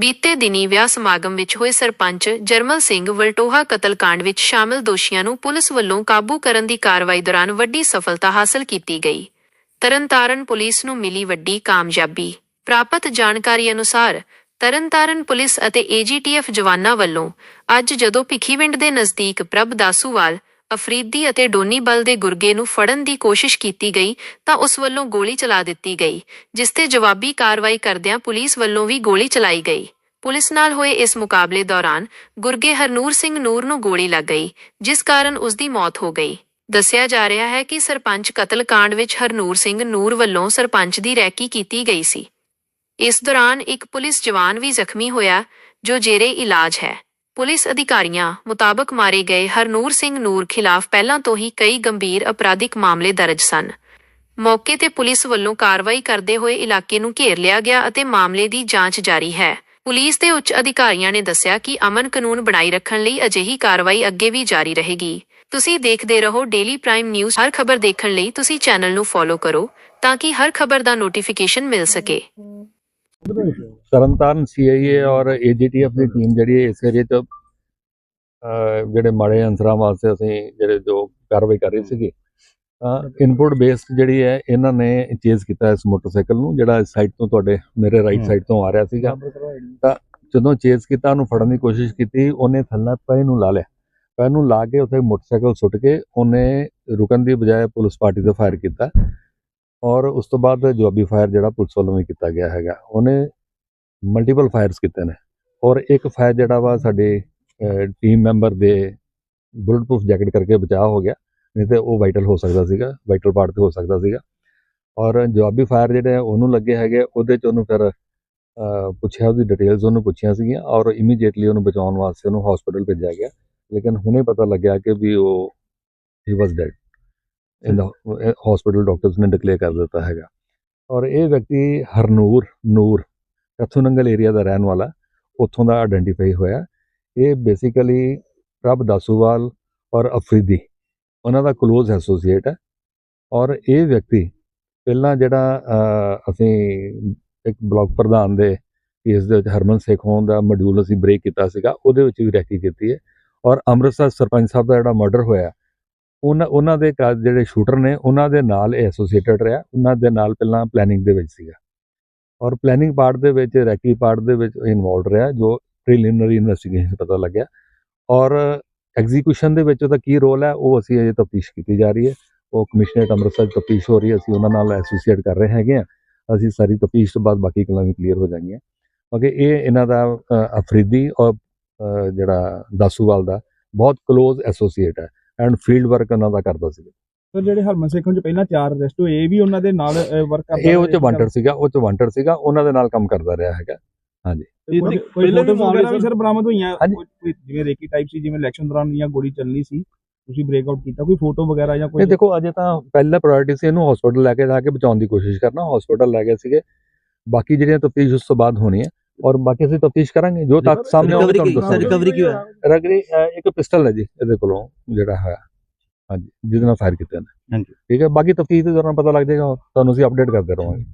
ਬੀਤੇ ਦਿਨੀ ਵਿਆਹ ਸਮਾਗਮ ਵਿੱਚ ਹੋਏ ਸਰਪੰਚ ਜਰਮਲ ਸਿੰਘ ਵਲਟੋਹਾ ਕਤਲकांड ਵਿੱਚ ਸ਼ਾਮਲ ਦੋਸ਼ੀਆਂ ਨੂੰ ਪੁਲਿਸ ਵੱਲੋਂ ਕਾਬੂ ਕਰਨ ਦੀ ਕਾਰਵਾਈ ਦੌਰਾਨ ਵੱਡੀ ਸਫਲਤਾ ਹਾਸਲ ਕੀਤੀ ਗਈ। ਤਰਨਤਾਰਨ ਪੁਲਿਸ ਨੂੰ ਮਿਲੀ ਵੱਡੀ ਕਾਮਯਾਬੀ। ਪ੍ਰਾਪਤ ਜਾਣਕਾਰੀ ਅਨੁਸਾਰ ਤਰਨਤਾਰਨ ਪੁਲਿਸ ਅਤੇ ਏਜੀਟੀਐਫ ਜਵਾਨਾਂ ਵੱਲੋਂ ਅੱਜ ਜਦੋਂ ਭਿੱਖੀਵਿੰਡ ਦੇ ਨਜ਼ਦੀਕ ਪ੍ਰਭ ਦਾਸੂਵਾਲ ਅਫਰੀਦੀ ਅਤੇ ਡੋਨੀ ਬਲ ਦੇ ਗੁਰਗੇ ਨੂੰ ਫੜਨ ਦੀ ਕੋਸ਼ਿਸ਼ ਕੀਤੀ ਗਈ ਤਾਂ ਉਸ ਵੱਲੋਂ ਗੋਲੀ ਚਲਾ ਦਿੱਤੀ ਗਈ, ਜਿਸ ਤੇ ਜਵਾਬੀ ਕਾਰਵਾਈ ਕਰਦਿਆਂ ਪੁਲਿਸ ਵੱਲੋਂ ਵੀ ਗੋਲੀ ਚਲਾਈ ਗਈ। ਪੁਲਿਸ ਨਾਲ ਹੋਏ ਇਸ ਮੁਕਾਬਲੇ ਦੌਰਾਨ ਗੁਰਗੇ ਹਰਨੂਰ ਸਿੰਘ ਨੂਰ ਨੂੰ ਗੋਲੀ ਲੱਗ ਗਈ, ਜਿਸ ਕਾਰਨ ਉਸ ਦੀ ਮੌਤ ਹੋ ਗਈ। ਦੱਸਿਆ ਜਾ ਰਿਹਾ ਹੈ ਕਿ ਸਰਪੰਚ ਕਤਲकांड ਵਿੱਚ ਹਰਨੂਰ ਸਿੰਘ ਨੂਰ ਵੱਲੋਂ ਸਰਪੰਚ ਦੀ ਰੈਕੀ ਕੀਤੀ ਗਈ ਸੀ। ਇਸ ਦੌਰਾਨ ਇੱਕ ਪੁਲਿਸ ਜਵਾਨ ਵੀ ਜ਼ਖਮੀ ਹੋਇਆ, ਜੋ ਜੇਰੇ ਇਲਾਜ ਹੈ। ਪੁਲਿਸ ਅਧਿਕਾਰੀਆਂ ਮੁਤਾਬਕ ਮਾਰੇ ਗਏ ਹਰਨੂਰ ਸਿੰਘ ਨੂਰ ਖਿਲਾਫ ਪਹਿਲਾਂ ਤੋਂ ਹੀ ਕਈ ਗੰਭੀਰ ਅਪਰਾਧਿਕ ਮਾਮਲੇ ਦਰਜ ਸਨ। ਮੌਕੇ ਤੇ ਪੁਲਿਸ ਵੱਲੋਂ ਕਾਰਵਾਈ ਕਰਦੇ ਹੋਏ ਇਲਾਕੇ ਨੂੰ ਘੇਰ ਲਿਆ ਗਿਆ ਅਤੇ ਮਾਮਲੇ ਦੀ ਜਾਂਚ ਜਾਰੀ ਹੈ। ਪੁਲਿਸ ਦੇ ਉੱਚ ਅਧਿਕਾਰੀਆਂ ਨੇ ਦੱਸਿਆ ਕਿ ਅਮਨ ਕਾਨੂੰਨ ਬਣਾਈ ਰੱਖਣ ਲਈ ਅਜਿਹੀ ਕਾਰਵਾਈ ਅੱਗੇ ਵੀ ਜਾਰੀ ਰਹੇਗੀ। ਤੁਸੀਂ ਦੇਖਦੇ ਰਹੋ ਡੇਲੀ ਪ੍ਰਾਈਮ ਨਿਊਜ਼ ਹਰ ਖਬਰ ਦੇਖਣ ਲਈ ਤੁਸੀਂ ਚੈਨਲ ਨੂੰ ਫੋਲੋ ਕਰੋ ਤਾਂ ਕਿ ਹਰ ਖਬਰ ਦਾ ਨੋਟੀਫਿਕੇਸ਼ਨ ਮਿਲ ਸਕੇ। ਤਰਨਤਾਰਨ ਸੀਆਈਏ ਔਰ ਏਜੀਟੀਐਫ ਦੀ ਟੀਮ ਜਿਹੜੀ ਹੈ, ਇਸ ਏਰੀਏ 'ਚ ਜਿਹੜੇ ਮਾੜੇ ਅੰਸਰਾਂ ਵਾਸਤੇ ਅਸੀਂ ਜਿਹੜੇ ਜੋ ਕਾਰਵਾਈ ਕਰ ਰਹੇ ਸੀਗੇ ਇਨਪੁਟ ਬੇਸਡ ਜਿਹੜੀ ਹੈ, ਇਹਨਾਂ ਨੇ ਚੇਜ਼ ਕੀਤਾ ਇਸ ਮੋਟਰਸਾਈਕਲ ਨੂੰ, ਜਿਹੜਾ ਇਸ ਸਾਈਡ ਤੋਂ ਤੁਹਾਡੇ ਮੇਰੇ ਰਾਈਟ ਸਾਈਡ ਤੋਂ ਆ ਰਿਹਾ ਸੀਗਾ। ਤਾਂ ਜਦੋਂ ਚੇਜ਼ ਕੀਤਾ, ਉਹਨੂੰ ਫੜਨ ਦੀ ਕੋਸ਼ਿਸ਼ ਕੀਤੀ, ਉਹਨੇ ਥੱਲੇ ਪੈ ਨੂੰ ਲਾ ਲਿਆ। ਪੈ ਨੂੰ ਲਾ ਕੇ ਉੱਥੇ ਮੋਟਰਸਾਈਕਲ ਸੁੱਟ ਕੇ ਉਹਨੇ ਰੁਕਣ ਦੀ ਬਜਾਏ ਪੁਲਿਸ ਪਾਰਟੀ ਤੇ ਫਾਇਰ ਕੀਤਾ। ਔਰ ਉਸ ਤੋਂ ਬਾਅਦ ਜਵਾਬੀ ਫਾਇਰ ਜਿਹੜਾ ਪੁਲਿਸ ਵੱਲੋਂ ਵੀ ਕੀਤਾ ਗਿਆ ਹੈਗਾ, ਉਹਨੇ ਮਲਟੀਪਲ ਫਾਇਰਸ ਕੀਤੇ ਨੇ। ਔਰ ਇੱਕ ਫਾਇਰ ਜਿਹੜਾ ਵਾ ਸਾਡੇ ਟੀਮ ਮੈਂਬਰ ਦੇ ਬੁਲਟ ਪ੍ਰੂਫ ਜੈਕਟ ਕਰਕੇ ਬਚਾਅ ਹੋ ਗਿਆ, ਨਹੀਂ ਤੇ ਉਹ ਵਾਈਟਲ ਹੋ ਸਕਦਾ ਸੀਗਾ ਵਾਈਟਲ ਪਾਰਟ ਤੇ ਹੋ ਸਕਦਾ ਸੀਗਾ। ਔਰ ਜਵਾਬੀ ਫਾਇਰ ਜਿਹੜੇ ਉਹਨੂੰ ਲੱਗੇ ਹੈਗੇ, ਉਹਦੇ ਚ ਉਹਨੂੰ ਫਿਰ ਪੁੱਛਿਆ, ਉਹਦੀ ਡਿਟੇਲਸ ਉਹਨੂੰ ਪੁੱਛੀਆਂ ਸੀਗੀਆਂ ਔਰ ਇਮੀਡੀਏਟਲੀ ਉਹਨੂੰ ਬਚਾਉਣ ਵਾਸਤੇ ਉਹਨੂੰ ਹਸਪੀਟਲ ਭੇਜਿਆ ਗਿਆ। ਲੇਕਿਨ ਹੁਣੇ ਪਤਾ ਲੱਗਿਆ ਕਿ ਵੀ ਉਹ ਹੀ ਵਾਸ ਡੈਡ ਇਹਦਾ ਦਾ ਹਸਪੀਟਲ ਡਾਕਟਰਸ ਨੇ ਡਿਕਲੇਅਰ ਕਰ ਦਿੱਤਾ ਹੈਗਾ। ਔਰ ਇਹ ਵਿਅਕਤੀ ਹਰਨੂਰ, ਨੂਰ ਕਥੂਨੰਗਲ ਏਰੀਆ ਦਾ ਰਹਿਣ ਵਾਲਾ, ਉੱਥੋਂ ਦਾ ਆਇਡੈਂਟੀਫਾਈ ਹੋਇਆ। ਇਹ ਬੇਸਿਕਲੀ ਪ੍ਰਭ ਦਾਸੂਵਾਲ ਔਰ ਅਫਰੀਦੀ, ਉਹਨਾਂ ਦਾ ক্লোਜ਼ ਐਸੋਸੀਏਟ ਹੈ। ਔਰ ਇਹ ਵਿਅਕਤੀ ਪਹਿਲਾਂ ਜਿਹੜਾ ਅਸੀਂ ਇੱਕ ਬਲਾਕ ਪ੍ਰਧਾਨ ਦੇ ਕੇਸ ਦੇ ਵਿੱਚ ਹਰਮਨ ਸੇਖੋਂ ਦਾ ਮੋਡਿਊਲ ਅਸੀਂ ਬ੍ਰੇਕ ਕੀਤਾ ਸੀਗਾ, ਉਹਦੇ ਵਿੱਚ ਵੀ ਰੈਕੀ ਕੀਤੀ ਹੈ। ਔਰ ਅੰਮ੍ਰਿਤਸਰ ਸਰਪੰਚ ਸਾਹਿਬ ਦਾ ਜਿਹੜਾ ਮਰਡਰ ਹੋਇਆ ਉਹਨਾਂ ਉਹਨਾਂ ਦੇ ਕਾ- ਜਿਹੜੇ ਸ਼ੂਟਰ ਨੇ, ਉਹਨਾਂ ਦੇ ਨਾਲ ਇਹ ਐਸੋਸੀਏਟਡ ਰਿਹਾ। ਉਹਨਾਂ ਦੇ ਨਾਲ ਪਹਿਲਾਂ ਪਲੈਨਿੰਗ ਦੇ ਵਿੱਚ ਸੀਗਾ। ਔਰ ਪਲੈਨਿੰਗ ਪਾਰਟ ਦੇ ਵਿੱਚ ਰੈਕੀ ਪਾਰਟ ਦੇ ਵਿੱਚ ਇਨਵੋਲਡ ਰਿਹਾ, ਜੋ ਪ੍ਰੀਲਿਮਿਨਰੀ ਇਨਵੈਸਟੀਗੇਸ਼ਨ ਪਤਾ ਲੱਗਿਆ। ਔਰ ਐਗਜ਼ੀਕਿਊਸ਼ਨ ਦੇ ਵਿੱਚ ਉਹਦਾ ਕੀ ਰੋਲ ਹੈ, ਉਹ ਅਸੀਂ ਅਜੇ ਤਫਤੀਸ਼ ਕੀਤੀ ਜਾ ਰਹੀ ਹੈ। ਉਹ ਕਮਿਸ਼ਨਰੇਟ ਅੰਮ੍ਰਿਤਸਰ ਤਫਤੀਸ਼ ਹੋ ਰਹੀ ਹੈ, ਅਸੀਂ ਉਹਨਾਂ ਨਾਲ ਐਸੋਸੀਏਟ ਕਰ ਰਹੇ ਹੈਗੇ ਆ ਅਸੀਂ ਸਾਰੀ ਤਫਤੀਸ਼ ਤੋਂ ਬਾਅਦ ਬਾਕੀ ਗੱਲਾਂ ਵੀ ਕਲੀਅਰ ਹੋ ਜਾਣਗੀਆਂ। ਕਿਉਂਕਿ ਇਹ ਇਹਨਾਂ ਦਾ ਅਫਰੀਦੀ ਔਰ ਜਿਹੜਾ ਦਾਸੂਵਾਲ ਦਾ ਬਹੁਤ ক্লোਜ਼ ਐਸੋਸੀਏਟ ਹੈ। ਐਂਡ ਫੀਲਡ ਵਰਕ ਉਹਨਾਂ ਦਾ ਕਰਦਾ ਸੀ। ਸਰ ਜਿਹੜੇ ਹਰਮਨ ਸੇਖੋਂ ਚ ਪਹਿਲਾਂ ਚਾਰ ਅਰੈਸਟ ਹੋਏ ਇਹ ਵੀ ਉਹਨਾਂ ਦੇ ਨਾਲ ਵਰਕ ਕਰਦਾ ਇਹ ਉਹ ਚ ਵਾਂਟਰ ਸੀਗਾ ਉਹ ਚ ਵਾਂਟਰ ਸੀਗਾ ਉਹਨਾਂ ਦੇ ਨਾਲ ਕੰਮ ਕਰਦਾ ਰਿਹਾ ਹੈਗਾ। ਕੋਈ ਪਹਿਲਾਂ ਵੀ ਮਾਮਲੇ ਵੀ ਸਰ ਬਰਾਮਦ ਹੋਈਆਂ? ਹਾਂਜੀ। ਜਿਵੇਂ ਰੇਕੀ ਟਾਈਪ ਸੀ ਜਿਵੇਂ ਇਲੈਕਸ਼ਨ ਦੌਰਾਨ ਜਾਂ ਗੋਲੀ ਚੱਲਣੀ ਸੀ ਤੁਸੀਂ ਬ੍ਰੇਕ ਆਊਟ ਕੀਤਾ ਕੋਈ ਫੋਟੋ ਵਗੈਰਾ ਜਾਂ ਕੋਈ ਇਹ ਦੇਖੋ ਅਜੇ ਤਾਂ ਪਹਿਲਾ ਪ੍ਰਾਇੋਰਟੀ ਸੀ ਇਹਨੂੰ ਹਸਪੀਟਲ ਲੈ ਕੇ ਜਾ ਕੇ ਬਚਾਉਣ ਦੀ ਕੋਸ਼ਿਸ਼ ਕਰਨਾ। ਹਸਪੀਟਲ ਲੈ ਗਏ ਸੀਗੇ। ਬਾਕੀ ਜਿਹੜੀਆਂ ਤਫਤੀਸ਼ ਉਸ ਤੋਂ ਬਾਅਦ ਹੋਣੀ ਹੈ ਔਰ ਬਾਕੀ ਅਸੀਂ ਤਫਤੀਸ਼ ਕਰਾਂਗੇ ਜੋ ਤੱਕ ਸਾਹਮਣੇ ਆਉਂਦਾ ਤੁਹਾਨੂੰ ਦੱਸਾਂਗੇ ਰਿਕਵਰੀ ਕੀ ਹੋਇਆ ਰਗਰੀ ਇੱਕ ਪਿਸਟਲ ਹੈ ਜੀ ਇਹਦੇ ਕੋਲੋਂ ਜਿਹੜਾ ਹੈ ਹਾਂਜੀ ਜਿਹਦੇ ਨਾਲ ਫਾਇਰ ਕੀਤੇ ਨੇ ਹਾਂਜੀ। ਠੀਕ ਹੈ ਬਾਕੀ ਤਫਤੀਸ਼ ਦੇ ਦੌਰਾਨ ਪਤਾ ਲੱਗ ਜਾਏਗਾ ਤੁਹਾਨੂੰ ਅਸੀਂ ਅਪਡੇਟ ਕਰਦੇ ਰਹਾਂਗੇ